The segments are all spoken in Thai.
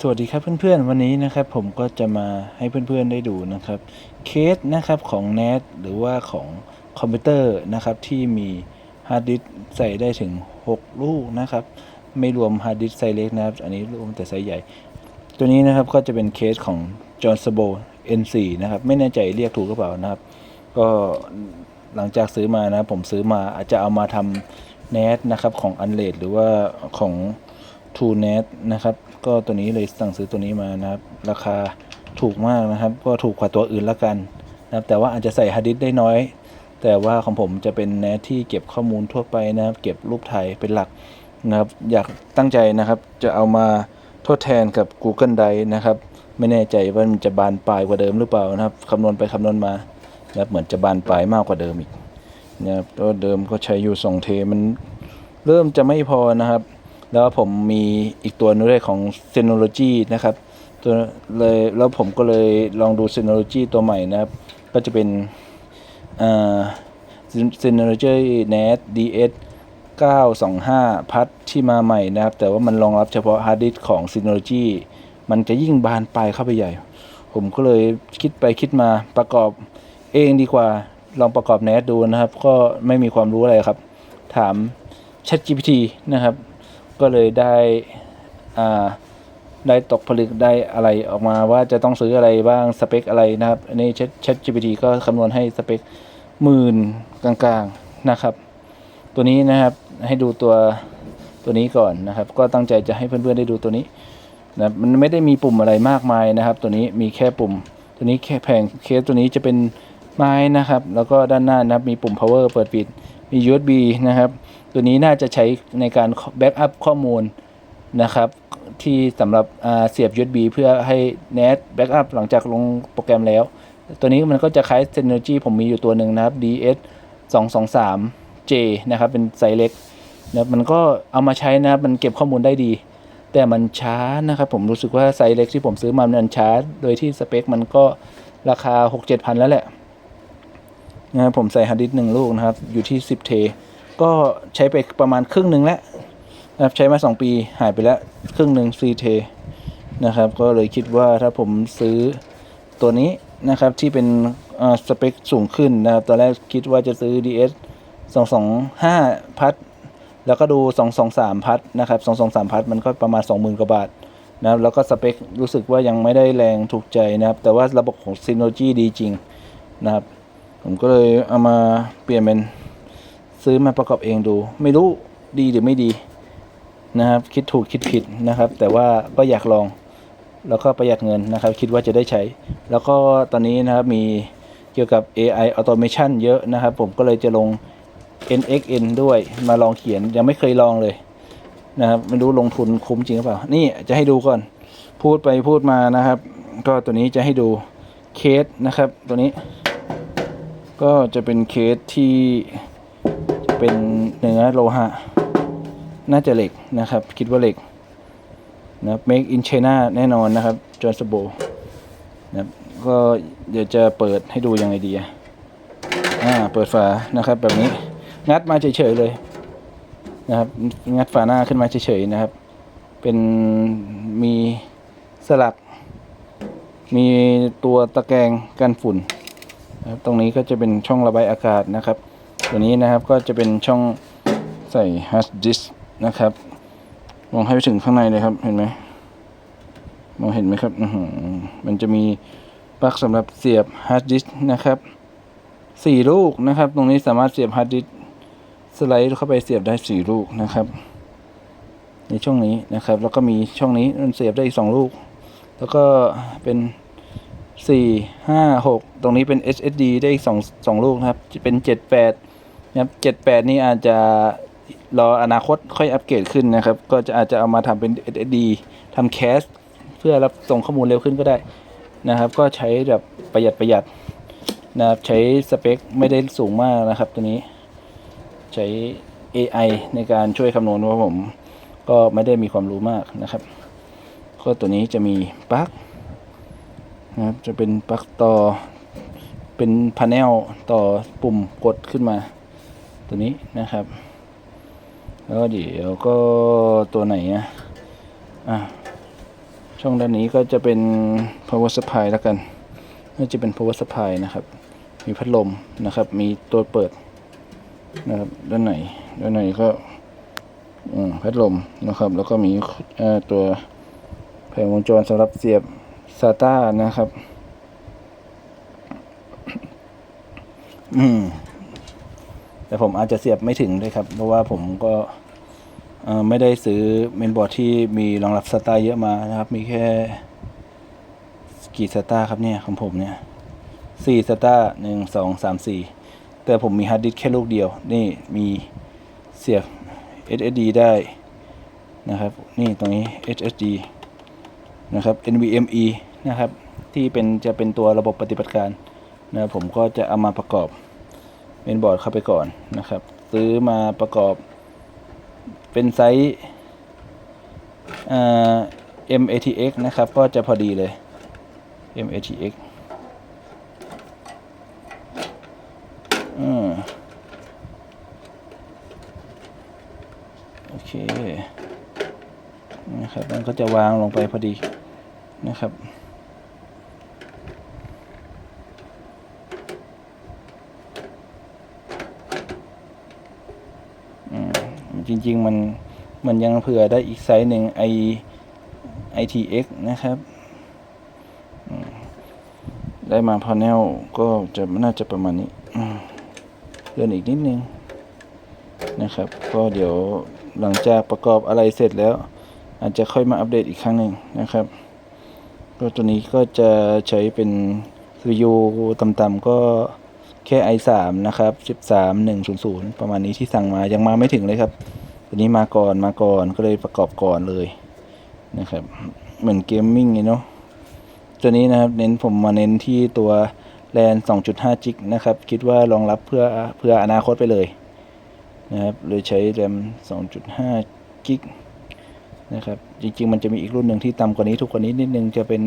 สวัสดีครับเพื่อนๆวันนี้นะครับผมก็จะมาให้เพื่อนๆได้ดูนะครับเคสนะครับของ NAT หรือว่าของคอมพิวเตอร์นะครับที่มีฮาร์ดดิสก์ใส่ได้ถึง 6 ลูกนะครับไม่รวมฮาร์ดดิสก์ไซส์เล็กนะครับอันนี้รวมแต่ไซส์ใหญ่ ตัวนี้นะครับก็จะเป็นเคสของ John s a b o N4 นะครับไม่แน่ใจเรียกถูกหรือเปล่านะครับ ก็หลังจากซื้อมานะผมซื้อมาอาจจะเอามาทำ NAT นะครับของ u n l e d หรือว่าของ True NAT นะครับ ก็ตัวนี้เลยสั่งซื้อตัวนี้มานะครับ ราคาถูกมากนะครับ ก็ถูกกว่าตัวอื่นละกันนะครับ แต่ว่าอาจจะใส่ฮาร์ดดิสได้น้อย แต่ว่าของผมจะเป็น NAT ที่เก็บข้อมูลทั่วไปนะครับ เก็บรูปถ่ายเป็นหลักนะครับ อยากตั้งใจนะครับ จะเอามาทดแทนกับ Google Drive นะครับ ไม่แน่ใจว่ามันจะบานปลายกว่าเดิมหรือเปล่านะครับคำนวณไปคำนวณมานะครับเหมือนจะบานปลายมากกว่าเดิมอีกนะครับตัวเดิมก็ใช้อยู่สองเทมันเริ่มจะไม่พอนะครับ แล้วผมมีอีกตัวนึงด้วยของ Synology นะครับตัวเลยแล้วผมก็เลยลองดู Synology ตัวใหม่นะครับ ก็จะเป็นอ่า Synology NAT DS 925 พัดที่มาใหม่นะครับ แต่ว่ามันรองรับเฉพาะฮาร์ดดิสของ Synology มันจะยิ่งบานปลายเข้าไปใหญ่ ผมก็เลยคิดไปคิดมาประกอบเองดีกว่า ลองประกอบ NAT ดูนะครับ ก็ไม่มีความรู้อะไรครับ ถาม ChatGPT นะครับ ก็เลยได้อ่าได้ตกผลึกได้อะไรออกมาว่าจะต้องซื้ออะไรบ้างสเปคอะไรนะครับอันนี้ Chat GPT ก็คำนวณให้สเปคหมื่นกลางๆนะครับ ตัวนี้นะครับให้ดูตัวตัวนี้ก่อนนะครับ ก็ตั้งใจจะให้เพื่อนๆได้ดูตัวนี้นะมันไม่ได้มีปุ่มอะไรมากมายนะครับ ตัวนี้มีแค่ปุ่ม ตัวนี้แค่แผงเคสตัวนี้จะเป็นไม้นะครับ แล้วก็ด้านหน้านะครับมีปุ่ม power เปิดปิดมี USB นะครับ ตัวนี้น่าจะใช้ในการแบ็กอัพข้อมูลนะครับที่สำหรับเสียบ USB เพื่อให้ NAT แบ็กอัพหลังจากลงโปรแกรมแล้ว ตัวนี้มันก็จะคล้าย Synology ผมมีอยู่ตัวหนึ่งนะครับ DS 223 J นะครับ เป็นไซส์เล็กนะมันก็เอามาใช้นะครับ มันเก็บข้อมูลได้ดี แต่มันช้านะครับผมรู้สึกว่าไซส์เล็กที่ผมซื้อมามันช้า โดยที่สเปคมันก็ราคา 6-7 พันแล้วแหละนะครับผมใส่ฮาร์ดดิสก์หนึ่งลูกนะครับ อยู่ที่ 10 เท ก็ใช้ไปประมาณครึ่งหนึ่งแล้วนะครับใช้มา 2 ปีหายไปแล้วครึ่งหนึ่ง4เทนะครับ ก็เลยคิดว่าถ้าผมซื้อตัวนี้นะครับที่เป็นสเปคสูงขึ้นนะครับ ตอนแรกคิดว่าจะซื้อ DS 225 พัดแล้วก็ดู 223 พัดนะครับ 223 พัดมันก็ประมาณ 20,000 กว่าบาทนะครับแล้วก็สเปครู้สึกว่ายังไม่ได้แรงถูกใจนะครับ แต่ว่าระบบของ Synology ดีจริงนะครับ ผมก็เลยเอามาเปลี่ยนเป็น ซื้อมาประกอบเองดู ไม่รู้ดีหรือไม่ดีนะครับ คิดถูกคิดผิดนะครับ แต่ว่าก็อยากลอง แล้วก็ประหยัดเงินนะครับ คิดว่าจะได้ใช้ แล้วก็ตอนนี้นะครับมีเกี่ยวกับ AI automation เยอะนะครับ ผมก็เลยจะลง NXN ด้วยมาลองเขียนยังไม่เคยลองเลยนะครับไม่รู้ลงทุนคุ้มจริงหรือเปล่า นี่จะให้ดูก่อน พูดไปพูดมานะครับ ก็ตัวนี้จะให้ดูเคสนะครับ ตัวนี้ ก็จะเป็นเคสที่ เป็นเนื้อโลหะ น่าจะเหล็กนะครับ คิดว่าเหล็กนะครับ make in China แน่นอนนะครับ จอร์สโบนะครับก็เดี๋ยวจะเปิดให้ดูยังไงดีอะอ่าเปิดฝานะครับแบบนี้งัดมาเฉยๆเลยนะครับ งัดฝาหน้าขึ้นมาเฉยๆนะครับ เป็นมีสลัก มีตัวตะแกรงกันฝุ่นนะครับตรงนี้ก็จะเป็นช่องระบายอากาศนะครับ ตัวนี้นะครับก็จะเป็นช่องใส่ฮาร์ดดิสนะครับ มองให้ไปถึงข้างในเลยครับ เห็นไหมมองเห็นไหมครับมันจะมีปลั๊กสำหรับเสียบฮาร์ดดิสนะครับสี่ลูกนะครับ ตรงนี้สามารถเสียบฮาร์ดดิสสไลด์เข้าไปเสียบได้สี่ลูกนะครับในช่องนี้นะครับ แล้วก็มีช่องนี้มันเสียบได้อีกสองลูก แล้วก็เป็นสี่ห้าหกตรงนี้เป็น SSD ได้อีกสองสองลูกนะครับ จะเป็นเจ็ดแปด นะครับเจ็ดแปดนี่อาจจะรออนาคตค่อยอัปเกรดขึ้นนะครับ ก็จะอาจจะเอามาทำเป็น SSD ทำแคสเพื่อรับส่งข้อมูลเร็วขึ้นก็ได้นะครับ ก็ใช้แบบประหยัดประหยัดนะครับใช้สเปคไม่ได้สูงมากนะครับตัวนี้ ใช้ AI ในการช่วยคำนวณว่าผม ก็ไม่ได้มีความรู้มากนะครับ ก็ตัวนี้จะมีปลั๊กนะครับจะเป็นปลั๊กต่อเป็นพาเนลต่อปุ่มกดขึ้นมา ตัวนี้นะครับ แล้วเดี๋ยวก็ตัวไหนอะอะช่องด้านนี้ก็จะเป็น power supply แล้วกันน่าจะเป็น power supply นะครับ มีพัดลมนะครับ มีตัวเปิดนะครับด้านไหนด้านไหนก็อืมพัดลมนะครับ แล้วก็มีตัวแผงวงจรสำหรับเสียบ SATA นะครับ อืม แต่ผมอาจจะเสียบไม่ถึงด้วยครับ เพราะว่าผมก็ไม่ได้ซื้อเมนบอร์ดที่มีรองรับ SATA เยอะมานะครับ มีแค่กี่ SATA ครับเนี่ยของผมเนี่ยสี่ SATA หนึ่งสองสามสี่แต่ผมมีฮาร์ดดิสก์แค่ลูกเดียว นี่มีเสียบ SSD ได้นะครับ นี่ตรงนี้ SSD นะครับ NVMe นะครับ ที่เป็นจะเป็นตัวระบบปฏิบัติการนะรผมก็จะเอามาประกอบ เมนบอร์ดเข้าไปก่อนนะครับ ซื้อมาประกอบเป็นไซส์ MATX นะครับ ก็จะพอดีเลย MATX อโอเค นะครับ มันก็จะวางลงไปพอดีนะครับ จริง ๆ มันมันยังเผื่อได้อีกไซส์หนึ่ง i ITX นะครับได้มาพา n นลก็จะน่าจะประมาณนี้เลื่อนอีกนิดนึงนะครับ ก็เดี๋ยวหลังจากประกอบอะไรเสร็จแล้ว อาจจะค่อยมาอัปเดตอีกครั้งหนึ่งนะครับ ก็ตัวนี้ก็จะใช้เป็น CPU ต่ำๆก็ แค่ i3 นะครับ13100 ประมาณนี้ที่สั่งมายังมาไม่ถึงเลยครับตัวนี้มาก่อนมาก่อนก็เลยประกอบก่อนเลยนะครับ เหมือนเกมมิ่งเนาะตัวนี้นะครับเน้นผมมาเน้นที่ตัวแลน2.5 จิกนะครับ คิดว่ารองรับเพื่อเพื่ออนาคตไปเลยนะครับเลยใช้แรม2.5 กิกนะครับ จริง ๆ มันจะมีอีกรุ่นหนึ่งที่ต่ำกว่านี้ทุกกว่านี้นิดนึงจะเป็น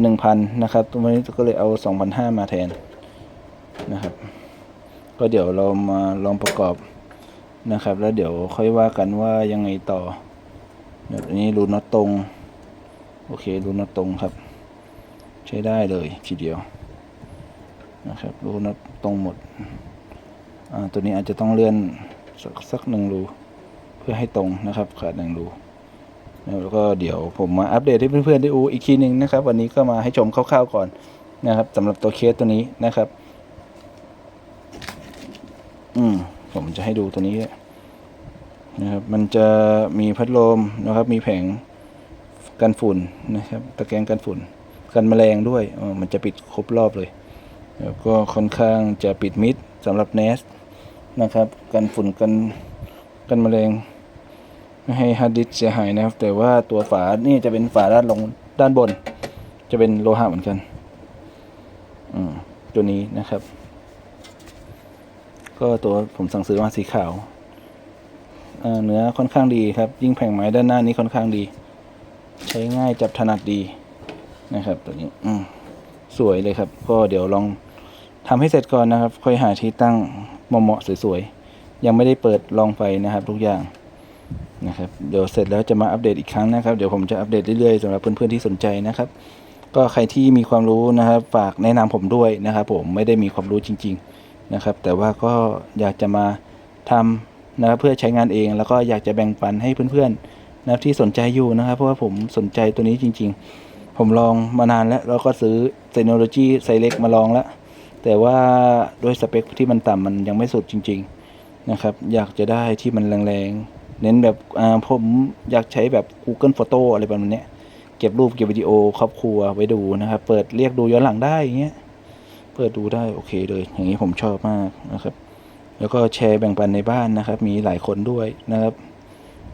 หนึ่งพันนะครับ ตัวนี้ก็เลยเอาสองพันห้ามาแทน นะครับ ก็เดี๋ยวเรามาลองประกอบนะครับ แล้วเดี๋ยวค่อยว่ากันว่ายังไงต่อแบบนี้รูน็อตตรง โอเครูน็อตตรงครับ ใช้ได้เลยทีเดียวนะครับรูน็อตตรงหมดอ่าตัวนี้อาจจะต้องเลื่อนสักสักหนึ่งรูเพื่อให้ตรงนะครับขาดหนึ่งรูแล้วก็เดี๋ยวผมมาอัปเดตให้เพื่อนๆได้ดูอีกทีหนึ่งนะครับ วันนี้ก็มาให้ชมคร่าวๆก่อนนะครับสำหรับตัวเคสตัวนี้นะครับ อืมผมจะให้ดูตัวนี้นะครับมันจะมีพัดลมนะครับ มีแผงกันฝุ่นนะครับ ตะแกรงกันฝุ่น กันแมลงด้วยเออมันจะปิดครบรอบเลยแล้วก็ค่อนข้างจะปิดมิดสำหรับเนสนะครับ กันฝุ่นกันกันแมลงไม่ให้ฮาร์ดดิสเสียหายนะครับ แต่ว่าตัวฝานี่จะเป็นฝาด้านลงด้านบน จะเป็นโลหะเหมือนกัน อืมตัวนี้นะครับ ก็ตัวผมสั่งซื้อมาสีขาว เนื้อค่อนข้างดีครับ ยิ่งแผงไม้ด้านหน้านี้ค่อนข้างดี ใช้ง่ายจับถนัดดีนะครับ ตัวนี้อืสวยเลยครับ ก็เดี๋ยวลองทำให้เสร็จก่อนนะครับ ค่อยหาที่ตั้งเหมาะๆสวยๆ ยังไม่ได้เปิดลองไฟนะครับ ทุกอย่างนะครับ เดี๋ยวเสร็จแล้วจะมาอัปเดตอีกครั้งนะครับ เดี๋ยวผมจะอัปเดตเรื่อยๆสำหรับเพื่อนๆที่สนใจนะครับ ก็ใครที่มีความรู้นะครับ ฝากแนะนำผมด้วยนะครับ ผมไม่ได้มีความรู้จริง ๆ นะครับ แต่ว่าก็อยากจะมาทำนะครับเพื่อใช้งานเอง แล้วก็อยากจะแบ่งปันให้เพื่อนๆนะครับที่สนใจอยู่นะครับ เพราะว่าผมสนใจตัวนี้จริง ๆ ผมลองมานานแล้วแล้วก็ซื้อเทคโนโลยีไซเล็กมาลองแล้ว แต่ว่าด้วยสเปคที่มันต่ำมันยังไม่สุดจริง ๆนะครับ อยากจะได้ที่มันแรงๆ เน้นแบบอ่าผมอยากใช้แบบ Google Photo อะไรประมาณนี้เก็บรูปเก็บวิดีโอครอบครัวไว้ดูนะครับ เปิดเรียกดูย้อนหลังได้อย่างเงี้ย เปิดดูได้โอเคเลย อย่างนี้ผมชอบมากนะครับ แล้วก็แชร์แบ่งปันในบ้านนะครับ มีหลายคนด้วยนะครับ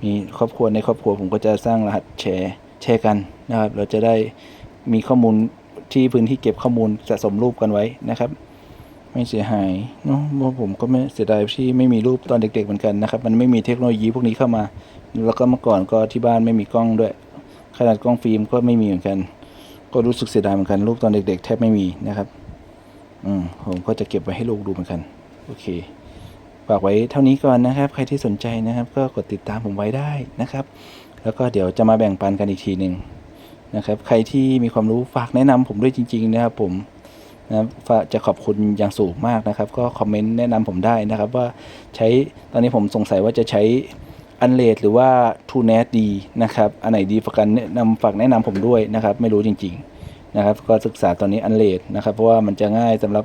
มีครอบครัวในครอบครัวผมก็จะสร้างรหัสแชร์แชร์กันนะครับ เราจะได้มีข้อมูลที่พื้นที่เก็บข้อมูลสะสมรูปกันไว้นะครับ ไม่เสียหายเนาะเพราะผมก็ไม่เสียดายที่ไม่มีรูปตอนเด็ก ๆเหมือนกันนะครับ มันไม่มีเทคโนโลยีพวกนี้เข้ามา แล้วก็เมื่อก่อนก็ที่บ้านไม่มีกล้องด้วย ขนาดกล้องฟิล์มก็ไม่มีเหมือนกัน ก็รู้สึกเสียดายเหมือนกันรูปตอนเด็ก ๆ แทบไม่มีนะครับ อืมผมก็จะเก็บไว้ให้ลูกดูเหมือนกัน โอเคฝากไว้เท่านี้ก่อนนะครับ ใครที่สนใจนะครับ ก็กดติดตามผมไว้ได้นะครับ แล้วก็เดี๋ยวจะมาแบ่งปันกันอีกทีหนึ่งนะครับ ใครที่มีความรู้ฝากแนะนำผมด้วยจริง ๆ นะครับ ผมนะจะขอบคุณอย่างสูงมากนะครับ ก็คอมเมนต์แนะนำผมได้นะครับ ว่าใช้ตอนนี้ผมสงสัยว่าจะใช้อันเลดหรือว่าทูเน t ดีนะครับ อันไหนดีฝากกันแนะนำฝากแนะนำผมด้วยนะครับ ไม่รู้จริง ๆ นะครับ ก็ศึกษาตอนนี้อันเลดนะครับ เพราะว่ามันจะง่ายสำหรับ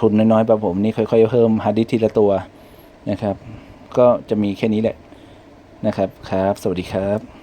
ทุนน้อยๆแบบผมนี่ค่อย ๆ เพิ่มฮาร์ดดิสก์ทีละตัวนะครับ ก็จะมีแค่นี้แหละนะครับครับ สวัสดีครับ